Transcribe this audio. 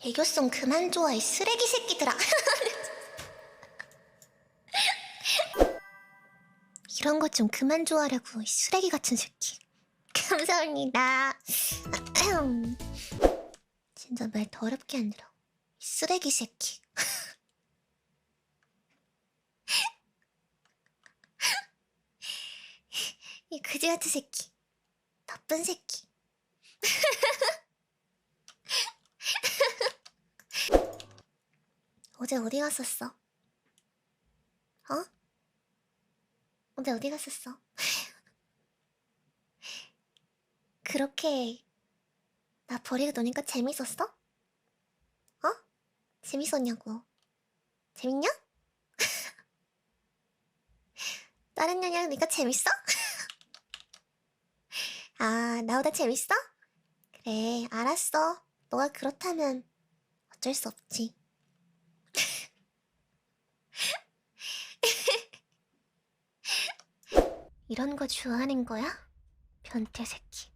애교송 그만 좋아해 쓰레기 새끼들아. 이런 것 좀 그만 좋아하라고 이 쓰레기 같은 새끼. 감사합니다. 진짜 말 더럽게 안 들어. 이 쓰레기 새끼 이 그지 같은 새끼 나쁜 새끼 어제 어디 갔었어? 어? 어제 어디 갔었어? 그렇게 나 버리고 노니까 재밌었어? 어? 재밌었냐고. 재밌냐? 다른 년이랑 니가 재밌어? 아, 나보다 재밌어? 그래, 알았어. 너가 그렇다면 어쩔 수 없지. 이런 거 좋아하는 거야? 변태 새끼.